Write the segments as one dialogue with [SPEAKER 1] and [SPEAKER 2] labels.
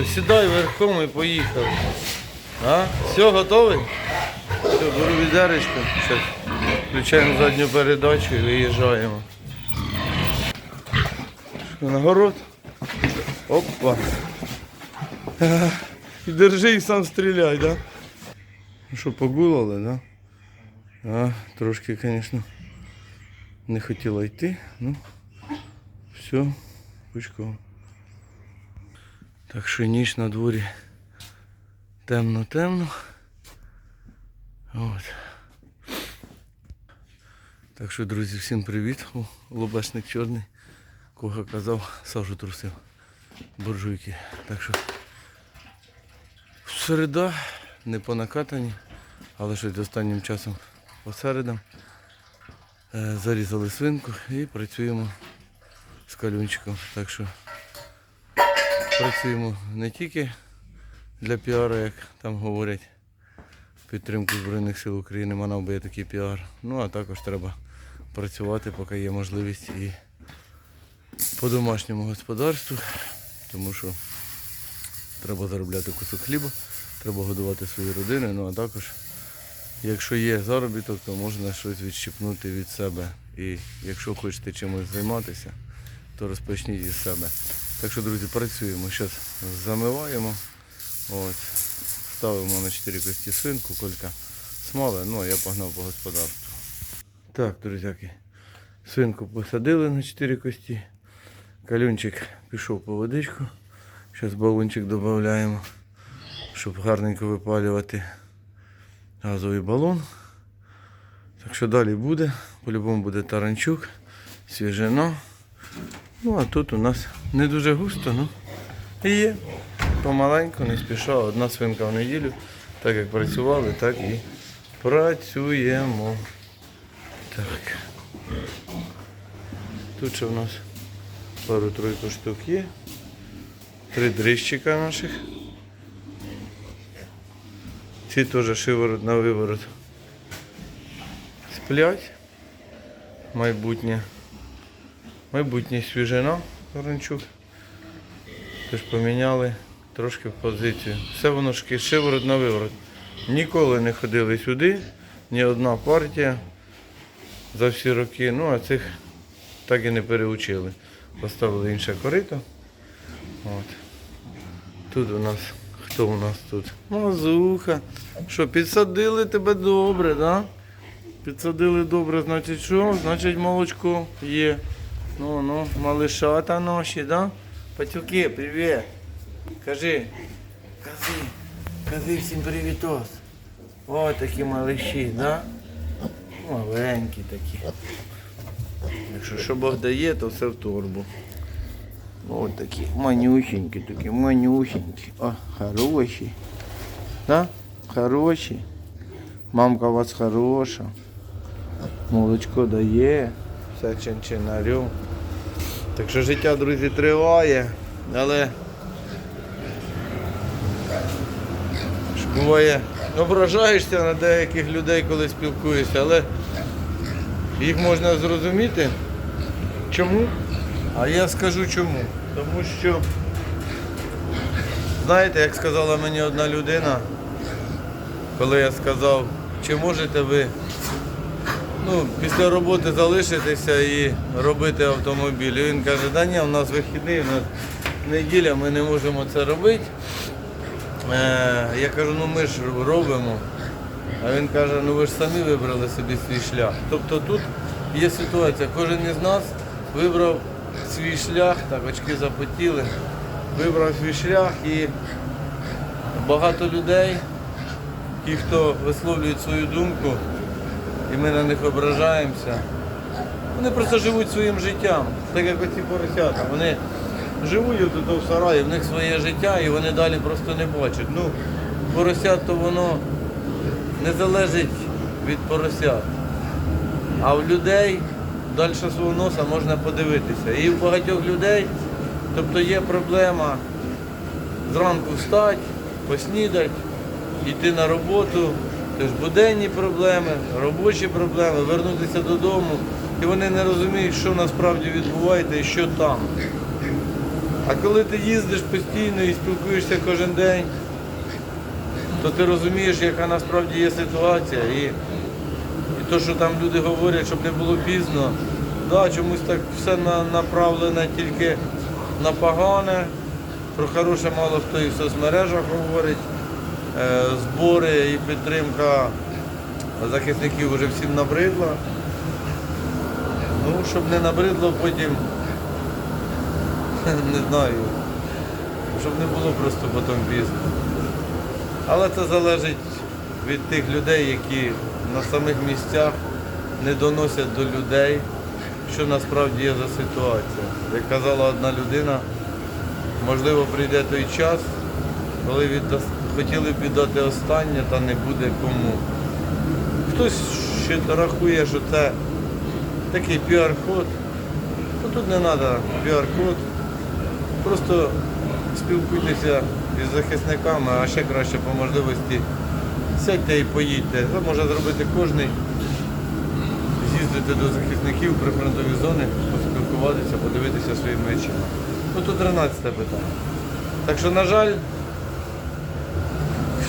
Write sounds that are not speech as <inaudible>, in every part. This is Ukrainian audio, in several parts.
[SPEAKER 1] Що, сідай верхом і поїхали. А? Все, готовий? Все, беру відеречко. Включаємо задню передачу і виїжджаємо. На город? Опа. І держи і сам стріляй, да? Ну що, погулали, да? А, трошки, звісно, не хотіла йти, ну все, пучком. Так що ніч на дворі темно-темно. От. Так що, друзі, всім привіт. О, чорний. Кого казав, сажу трусив. Буржуйки. Так що середа, не по накатанні, але щось останнім часом по середам. Е, Зарізали свинку і працюємо з калюнчиком. Так що працюємо не тільки для піару, як там говорять, підтримку Збройних сил України, манав би такий піар. Ну а також треба працювати, поки є можливість і по домашньому господарству, тому що треба заробляти кусок хліба, треба годувати свої родини, ну а також, якщо є заробіток, то можна щось відщипнути від себе. І якщо хочете чимось займатися, то розпочніть із себе. Так що, друзі, працюємо. Зараз замиваємо. От. Ставимо на 4 кості свинку, колька смали, ну а я погнав по господарству. Так, друзяки, свинку посадили на 4 кості. Калюнчик пішов по водичку. Зараз балончик додаємо, щоб гарненько випалювати газовий балон. Так що далі буде. По-любому буде таранчук, свіжина. Ну а тут у нас не дуже густо, ну і є. Помаленьку, не спіша, одна свинка в неділю. Так як працювали, так і працюємо. Так. Тут ще в нас пару-тройку штук є. Три дрищика наших. Ці теж шиворот на виворот. Сплять. Майбутнє. Майбутнє свіжина Ворончук. Тож поміняли трошки в позицію. Все воно ж шиворот на виворот. Ніколи не ходили сюди, ні одна партія за всі роки. Ну, а цих так і не переучили. Поставили інше корито. От. Тут у нас, хто у нас тут? Мазуха. Що, підсадили тебе добре, да? Підсадили добре, значить що? Значить молочко є. Ну, ну, малишата наші, да? Патюки, привіт. Кажи. Кажи. Кажи всім привітос. О, такі малиші, да? Маленькі такі. Якщо що Бог дає, то все в торбу. Ось такі манюсенькі, такі манюсенькі. О, хороші. Да? Хороші. Мамка у вас хороша. Молочко дає. Все чин-чинарю. Так що життя, друзі, триває, але буває, ображаєшся на деяких людей, коли спілкуєшся, але їх можна зрозуміти. Чому? А я скажу чому. Тому що, знаєте, як сказала мені одна людина, коли я сказав, чи можете ви ну, після роботи залишитися і робити автомобіль. І він каже, да ні, у нас вихідний, у нас неділя, ми не можемо це робити. Е, я кажу, ну ми ж робимо. А він каже, ну ви ж самі вибрали собі свій шлях. Тобто тут є ситуація, кожен із нас вибрав свій шлях, так, очки запотіли, вибрав свій шлях і багато людей, ті, хто висловлюють свою думку, і ми на них ображаємося. Вони просто живуть своїм життям, так як оці поросята. Вони живуть тут в сараї, в них своє життя і вони далі просто не бачать. Ну, поросят то воно не залежить від поросят. А в людей далі свого носа можна подивитися. І в багатьох людей, тобто є проблема зранку встати, поснідати, йти на роботу, теж буденні проблеми, робочі проблеми, вернутися додому. І вони не розуміють, що насправді відбувається і що там. А коли ти їздиш постійно і спілкуєшся кожен день, то ти розумієш, яка насправді є ситуація. І, і то, що там люди говорять, щоб не було пізно, да, чомусь так все на, направлене тільки на погане. Про хороше мало хто і в соцмережах говорить. Е, збори і підтримка захисників вже всім набридла. Ну, щоб не набридло потім, <laughs> не знаю, щоб не було просто потім пізно. Але це залежить від тих людей, які на самих місцях не доносять до людей, що насправді є за ситуація. Як казала одна людина, можливо прийде той час, коли відда- хотіли б віддати останнє, та не буде кому. Хтось ще рахує, що це такий піар-ход. Ну тут не треба піар-ход. Просто спілкуйтеся із захисниками, а ще краще по можливості сядьте і поїдьте. Це може зробити кожен. З'їздити до захисників при фронтовій зоні, поспілкуватися, подивитися своїми очима. Ну тут 13 питання. Так що, на жаль,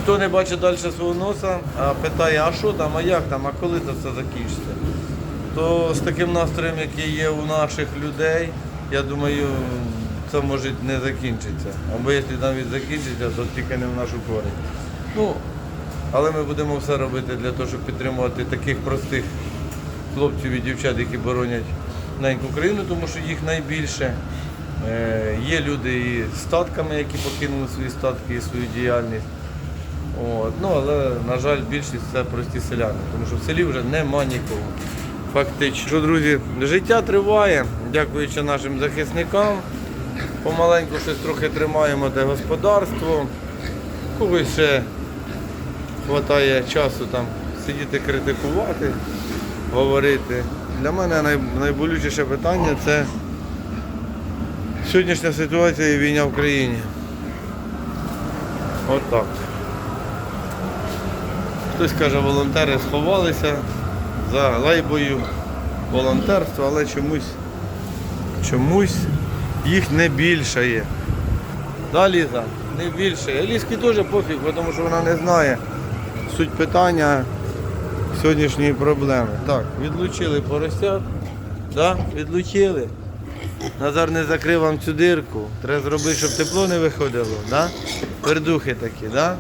[SPEAKER 1] хто не бачить далі свого носа, а питає, а що там, а як там, а коли це все закінчиться, то з таким настроєм, який є у наших людей, я думаю, це може не закінчиться. Або якщо навіть закінчиться, то тільки не в нашу користь. Ну, але ми будемо все робити для того, щоб підтримувати таких простих хлопців і дівчат, які боронять неньку Україну, тому що їх найбільше. Е, Є люди і з статками, які покинули свої статки і свою діяльність. От. Ну, але, на жаль, більшість це прості селяни, тому що в селі вже нема нікого. Фактично. Що, друзі, життя триває, дякуючи нашим захисникам. Помаленьку щось трохи тримаємо те господарство. Когось ще вистачає часу там сидіти критикувати, говорити. Для мене найболючіше питання це сьогоднішня ситуація і війна в країні. От так. Хтось каже, волонтери сховалися за лайбою волонтерства, але чомусь, чомусь їх не більше є. Да, Ліза? Не більше. Лізки теж пофіг, тому що вона не знає суть питання сьогоднішньої проблеми. Так, відлучили поросят. Да? Відлучили. Назар не закрив вам цю дирку. Треба зробити, щоб тепло не виходило. Да? Пердухи такі, да?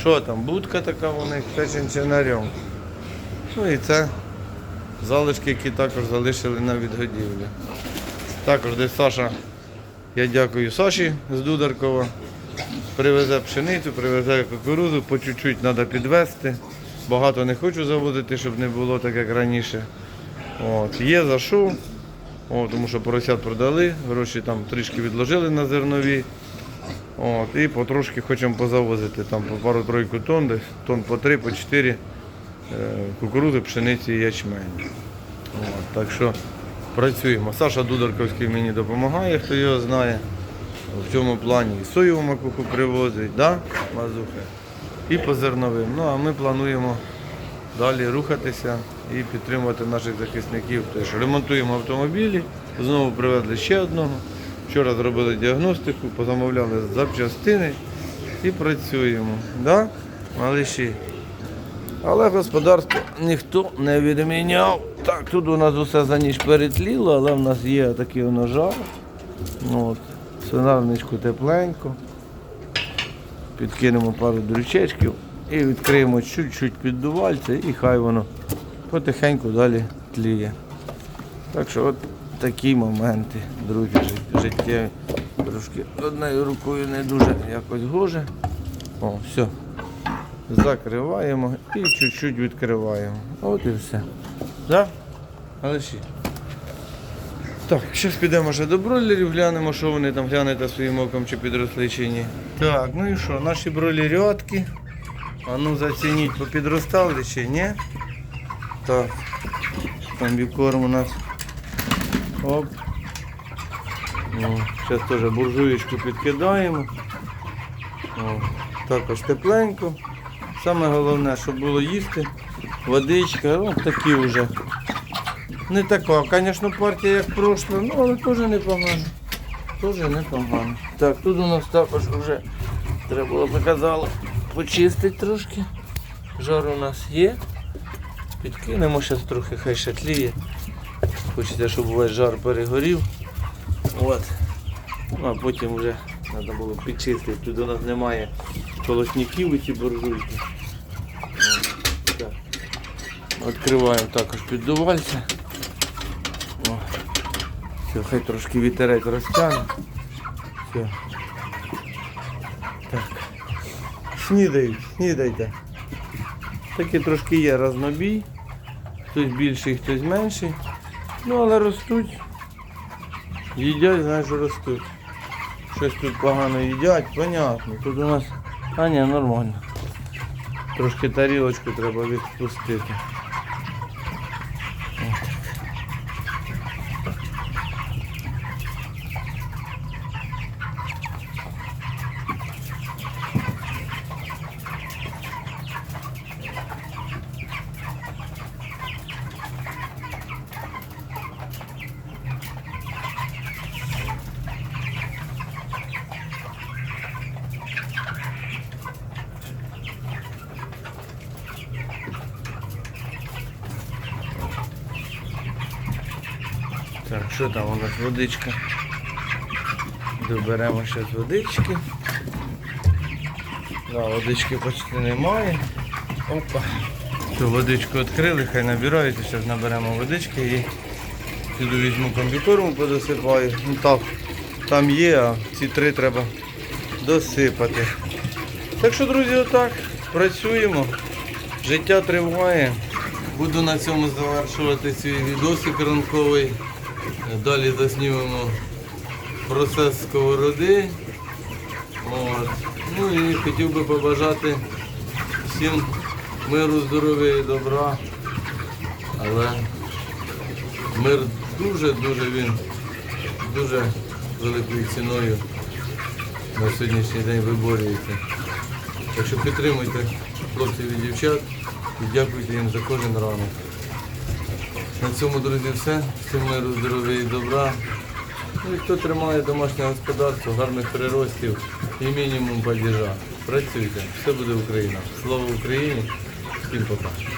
[SPEAKER 1] Що там, будка така у них печенчинарем. Ну і це залишки, які також залишили на відгодівлі. Також десь Саша, я дякую Саші з Дударкова. Привезе пшеницю, привезе кукурудзу, по чуть-чуть треба підвезти. Багато не хочу заводити, щоб не було так, як раніше. От. Є за що, тому що поросят продали, гроші там трішки відложили на зернові. От, і потрошки хочемо позавозити там по пару-тройку тонн, десь тонн по три, по чотири е, кукурудзи, пшениці і ячмені. От, так що працюємо. Саша Дударковський мені допомагає, хто його знає. В цьому плані і соєву макуху привозить, да? мазухи, і по зерновим. Ну а ми плануємо далі рухатися і підтримувати наших захисників. Тож ремонтуємо автомобілі, знову привезли ще одного. Вчора зробили діагностику, позамовляли запчастини і працюємо. Да? Малиші. Але господарство ніхто не відміняв. Так, тут у нас усе за ніч перетліло, але в нас є такий воно жар. От. Свинарничку тепленько. Підкинемо пару дрючечків і відкриємо чуть-чуть піддувальце і хай воно потихеньку далі тліє. Так що от такі моменти, друзі, жит- життєві. Трошки одною рукою не дуже якось гоже. О, все. Закриваємо і чуть-чуть відкриваємо. От і все. Да? Алеші. Так, зараз підемо ще до бройлерів, глянемо, що вони там глянете своїм оком, чи підросли чи ні. Так, ну і що, наші бройлерятки. А ну зацініть, попідростали чи ні? Так. Комбікорм у нас. Оп. Ну, зараз теж буржуєчку підкидаємо. О, також тепленько. Саме головне, щоб було їсти. Водичка, ну такі вже. Не така, звісно, партія, як пройшла, ну але теж непогано. Теж непогано. Так, тут у нас також вже треба було показало почистити трошки. Жар у нас є. Підкинемо зараз трохи, хай ще тліє. Хочеться, щоб увесь жар перегорів. От. Ну а потім вже треба було підчистити. Тут у нас немає колосняків у ці буржуйки. Відкриваємо також піддувальця. Все, хай трошки вітерець розтягне. Все. Так. Снідають, снідайте. Такі трошки є разнобій. Хтось більший, хтось менший. Ну але ростуть. Їдять, знаєш, ростуть. Щось тут погано їдять, понятно. Тут у нас. А ні, нормально. Трошки тарілочку треба відпустити. Так, що там у нас водичка? Доберемо зараз водички. Да, водички почти немає. Опа. Цю водичку відкрили, хай набираються, зараз наберемо водички і сюди візьму комбікорму, подосипаю. Ну так, там є, а ці три треба досипати. Так що, друзі, отак, працюємо. Життя триває. Буду на цьому завершувати свій відосик ранковий. Далі заснімемо процес сковороди. От. Ну і хотів би побажати всім миру, здоров'я і добра. Але мир дуже-дуже він дуже великою ціною на сьогоднішній день виборюється. Так що підтримуйте хлопців і дівчат і дякуйте їм за кожен ранок. На цьому, друзі, все. Всім миру, здоров'я і добра. Ну і хто тримає домашнє господарство, гарних приростів і мінімум падіжа. Працюйте, все буде Україна. Слава Україні! Всім пока.